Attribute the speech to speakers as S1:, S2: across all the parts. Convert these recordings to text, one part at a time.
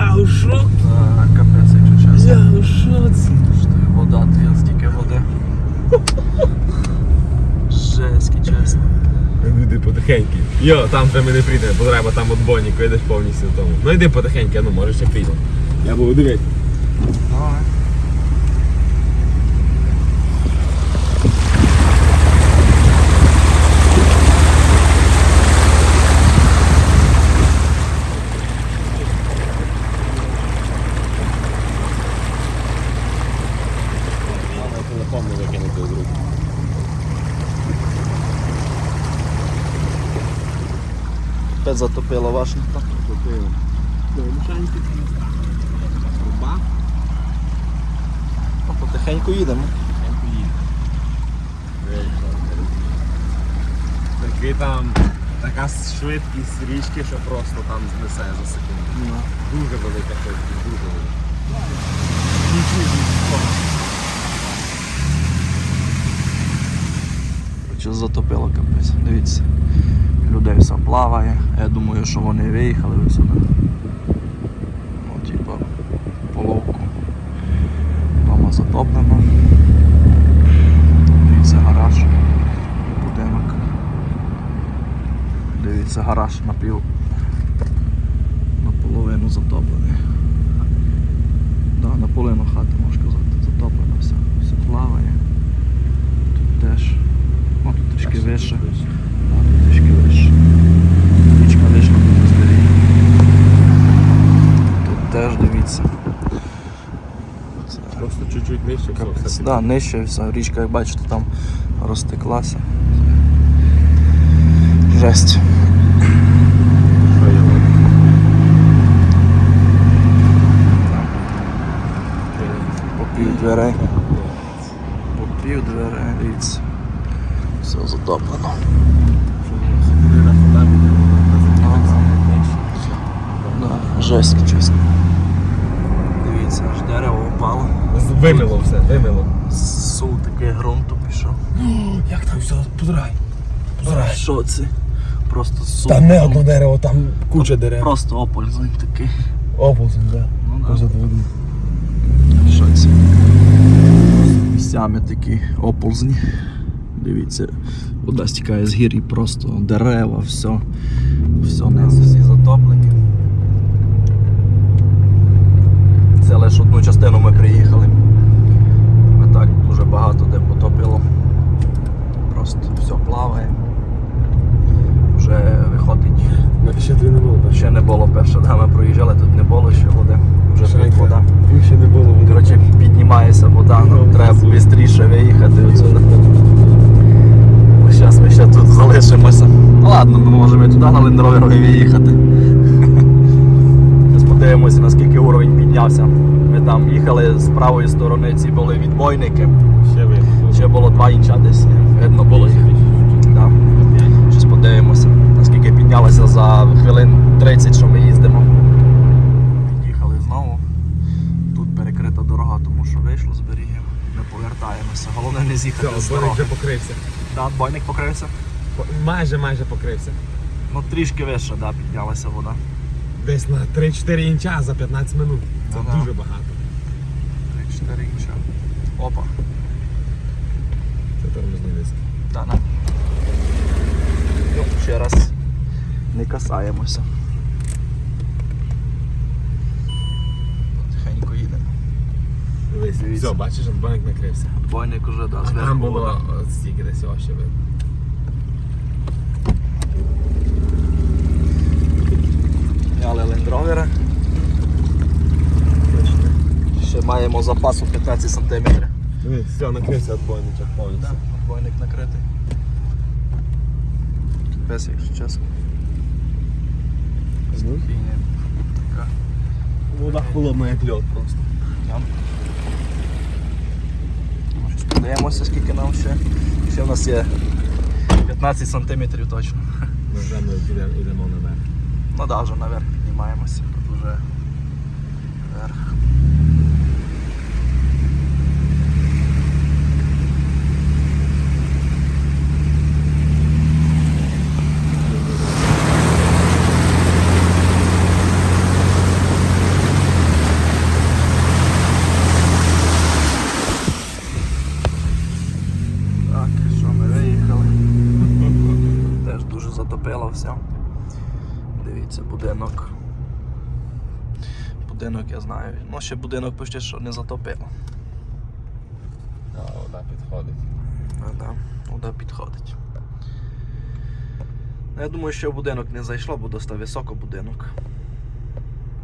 S1: Я у шок,
S2: Так, капець, якщо чесно.
S1: я у шоці.
S2: Що вода, ти стільки води. Жесть, чесно.
S1: Іди потихеньки. Йо, там вже ми не прийдемо, бо треба там от Боніку йдеш повністю в тому. Ну йди потихеньки, ну можеш ще прийдемо. Я буду дивитися.
S2: Давай.
S1: Викинути з рук.
S2: Опять затопило Вашингтон.
S1: Труба.
S2: Ну, потихеньку їдемо.
S1: Такий там така швидкість річки, що просто там знесе за секунду. Дуже велика швидкість, дуже велика.
S2: Короче, затопило капець. Дивіться. Людей все плаває. Я думаю, що вони виїхали сюди. Ну, типа, половку. Дома затоплено. Дивіться гараж. Будинок. Дивіться, гараж напів. Наполовину затоплений. Да, наполовину хати, можна сказати, затоплено все. Все плаває. Тут теж. Ну, тут трішки вище. Трішки вище. Річка вийшла тут зберіг. Тут теж дивіться. Це
S1: Просто чуть-чуть нижче, все,
S2: капець.
S1: все.
S2: Да, нижче вся річка, як бачите, там розтеклася. Жесть. Попів дверей. Попів дверей, дивіться. Затоплено. Да, жесть, чесно. Дивіться, аж дерево впало.
S1: Вимило все, вимило.
S2: Сул такий ґрунту пішов.
S1: Як там все? Позирай.
S2: Що це? Просто сул.
S1: Там не одно дерево, там куча дерев.
S2: Просто опользень такий.
S1: Оползень, да.
S2: Ну, да.
S1: Води.
S2: Що це? Місцями такі оползні. Дивіться, вода стікає з гір і просто дерева, все. Все низ, всі затоплені. Це лише одну частину ми приїхали. А так дуже багато де потопило. Просто все плаває. Вже виходить.
S1: Ще не було, так?
S2: Ще не було перше, да, ми проїжджали, тут не було ще води. Вже тут вода.
S1: Ще не було води.
S2: Коротше, піднімається вода, нам треба швидше виїхати отсюди. Зараз ми ще тут залишимося. Ну ладно, ми можемо і туди на лендроверові виїхати. Зараз подивимося, наскільки уровень піднявся. Ми там їхали з правої сторони, ці були відбойники.
S1: Ще видно.
S2: Ще було два інча десь. Видно було їх. Да. Зараз подивимося, наскільки піднялося за хвилин 30, що ми їздимо. Під'їхали знову. Тут перекрита дорога, тому що вийшло з берегів. Ми повертаємося. Головне не з'їхати з дороги.
S1: вже покрився.
S2: Да, бойник покрився.
S1: По- Майже, майже покрився.
S2: Ну трішки вище, да, піднялася вода.
S1: Десь на 3-4 інча за 15 минут. Це
S2: ага.
S1: дуже багато.
S2: 3-4 інча. Опа.
S1: Це тормозний диск.
S2: Да, да. Ну, ще раз не касаємося. Потихеньку їдемо.
S1: Дивись,
S2: Дивіться.
S1: Все, бачиш, Боник накрився.
S2: Бойник уже да, зверху
S1: там було от стільки десь ще видно.
S2: Зняли лендровера. Ще маємо запасу 15 см.
S1: Все, накрився від бойничок повністю.
S2: Бойник накритий. Без, якщо чесно.
S1: Вода холодна, як льод просто.
S2: Подивимося, скільки нам ще. Ще в нас є 15 см точно.
S1: Ми вже ми йдемо наверх.
S2: Ну да, вже наверх піднімаємося. Тут вже вверх. Затопило. Дивіться, будинок. Будинок я знаю. Ну, ще будинок почти що не затопило.
S1: Да, вода підходить.
S2: Ну, да, вода підходить. Ну, Я думаю, що в будинок не зайшло, бо досить високо будинок.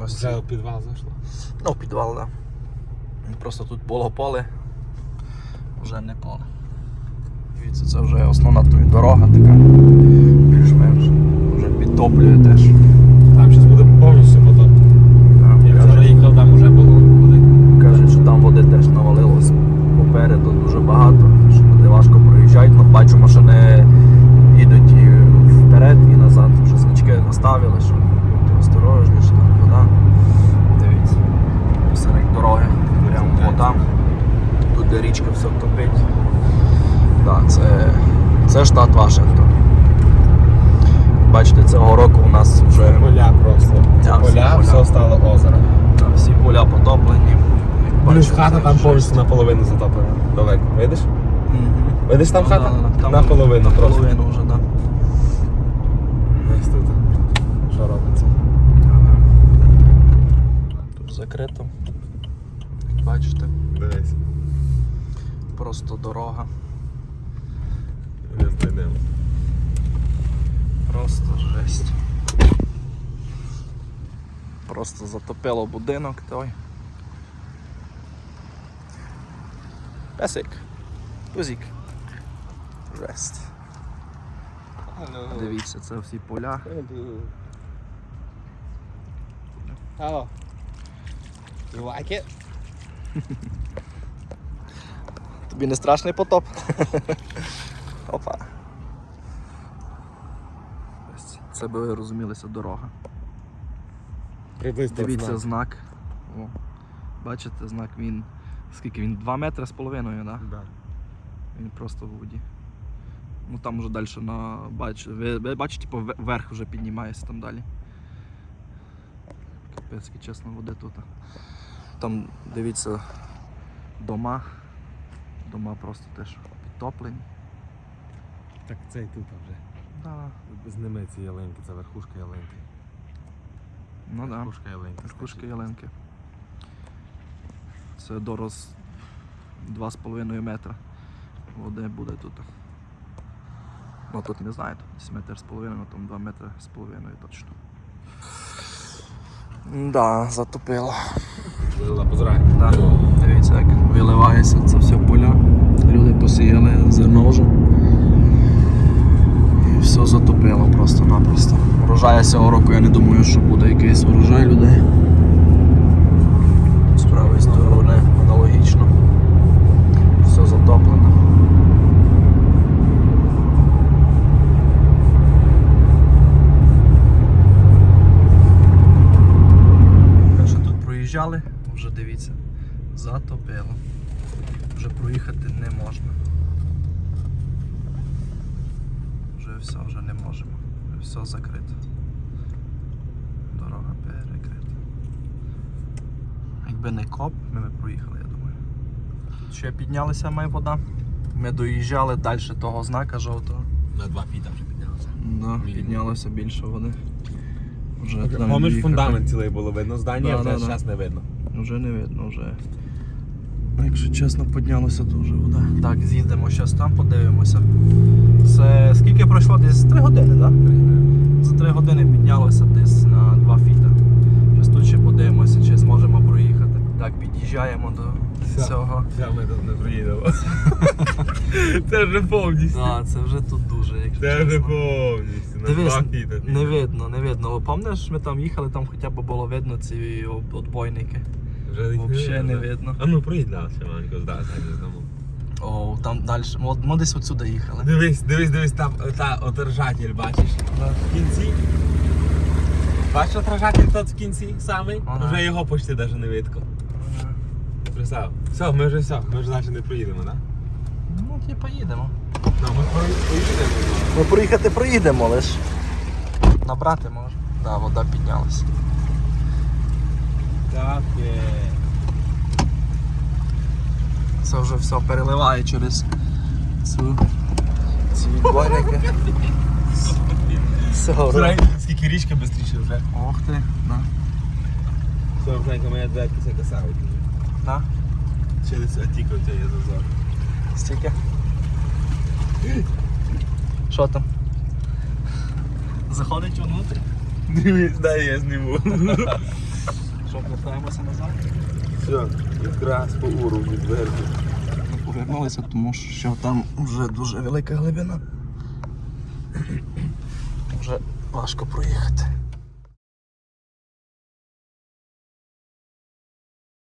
S1: Вже в підвал зайшло.
S2: Ну, підвал, так. Да. Просто тут було поле, вже не поле. Дивіться, це вже основна дорога така. Підтоплює теж.
S1: Там зараз буде повністю потоп.
S2: Да.
S1: Я
S2: Кажуть,
S1: вчора їхав, там вже було води.
S2: кажуть, що там води теж навалилось попереду дуже багато, що туди важко проїжджають, ну бачу, машини їдуть і вперед, і назад. Вже значки наставили, що будьте осторожні, що там вода. Дивіться, посеред дороги, прямо вода. Тут де річка все топить. Да, це, це штат Вашингтон. Бачите, цього року у нас вже
S1: Поля просто.
S2: Да,
S1: поля,
S2: поля.
S1: все стало озеро.
S2: да, всі поля потоплені.
S1: Плюс хата там повністю наполовину затоплена. Далеко. Видиш?
S2: Мгм.
S1: Видиш там
S2: Ну,
S1: хата?
S2: да, да, там
S1: Наполовину просто.
S2: Наполовину вже, так.
S1: Ось тут. Що робиться?
S2: Тут закрито. Як бачите,
S1: Дивись.
S2: просто дорога.
S1: Не знайдемо.
S2: Просто жесть. Просто затопило будинок той. Песик. Пузик. Жесть. Дивіться, це всі поля.
S1: Hello. You like it?
S2: Тобі не страшний потоп? Опа. Ось Це би ви розумілися дорога.
S1: Приблизно.
S2: Дивіться знак. О, бачите, знак він. Скільки він? 2 метри з половиною. Да?
S1: Да.
S2: Він просто в воді. Ну там вже далі на бач, ви, ви бачите, типу, ве- вверх вже піднімається там далі. Капець, яке, чесно, води тут. Там дивіться дома. Дома просто теж підтоплені.
S1: Так це і тут вже.
S2: Да.
S1: Зними ці ялинки, це верхушка ялинки.
S2: Ну так. Да.
S1: Верхушка ялинки.
S2: Верхушки ялинки. Це дорос 2,5 метра. Води буде тут. Ну тут не знаю, тут десь метр з половиною, там 2 метри з половиною точно. Да, затопило.
S1: Лила, позирай.
S2: Да. Дивіться, як виливається це все поля. Люди посіяли зерно вже. І все затопило просто-напросто. Урожаю цього року я не думаю, що буде якийсь урожай людей. З правої сторони аналогічно. Все затоплено. Перше тут проїжджали, вже дивіться, затопило. Вже проїхати не можна. Вже все, вже не можемо. Все закрито. Дорога перекрита. Якби не коп, ми б проїхали, я думаю. Тут ще піднялася моя вода. Ми доїжджали далі того знака жовтого.
S1: На два фіта вже піднялося.
S2: Да, піднялося більше води. Вже
S1: Помиш фундамент цілий було видно здання,
S2: Да,
S1: вже
S2: да, да.
S1: зараз не видно.
S2: Вже не видно, вже. Якщо чесно, піднялося дуже вода. Так, з'їдемо зараз там, подивимося. Це скільки пройшло? Десь 3 години, так? Да? За 3 години піднялося десь на 2 фіта. Зараз тут ще подивимося, чи зможемо проїхати. Так, під'їжджаємо до
S1: Все.
S2: цього.
S1: Все, ми тут не проїдемо. Це вже повністю.
S2: Так, це вже тут дуже, якщо
S1: Це вже повністю. На
S2: Дивись,
S1: фіта.
S2: не видно, не видно. Пам'ятаєш, ми там їхали, там хоча б було видно ці отбойники.
S1: Вже
S2: Взагалі не видно.
S1: А ну проїдь нас, ще маленько здати, не знамо.
S2: О, там далі. Ми, ми десь отсюди їхали.
S1: Дивись, дивись, дивись, там та отражатель, бачиш? В кінці. Бачиш отражатель тот в кінці самий?
S2: Ага.
S1: Вже його почти навіть не видко. Представ. Все, ми вже все, ми вже далі не проїдемо, так?
S2: Ну, типа їдемо.
S1: Ну, ми про- поїдемо.
S2: Ми проїхати проїдемо, лиш. Набрати може. Так, да, вода піднялася.
S1: Так,
S2: Це вже все переливає через цю, ці відбойники. Все,
S1: скільки річка швидше вже.
S2: Ох ти, да.
S1: Все, Френька, моя дверка це касавить.
S2: Да?
S1: Через Атіка у тебе є зазор.
S2: Стільки. Що там? Заходить внутрі.
S1: Дивись, дай я зніму.
S2: Що, повертаємося назад?
S1: Все, якраз по уровню дверки.
S2: Ми повернулися, тому що там вже дуже велика глибина. Вже важко проїхати.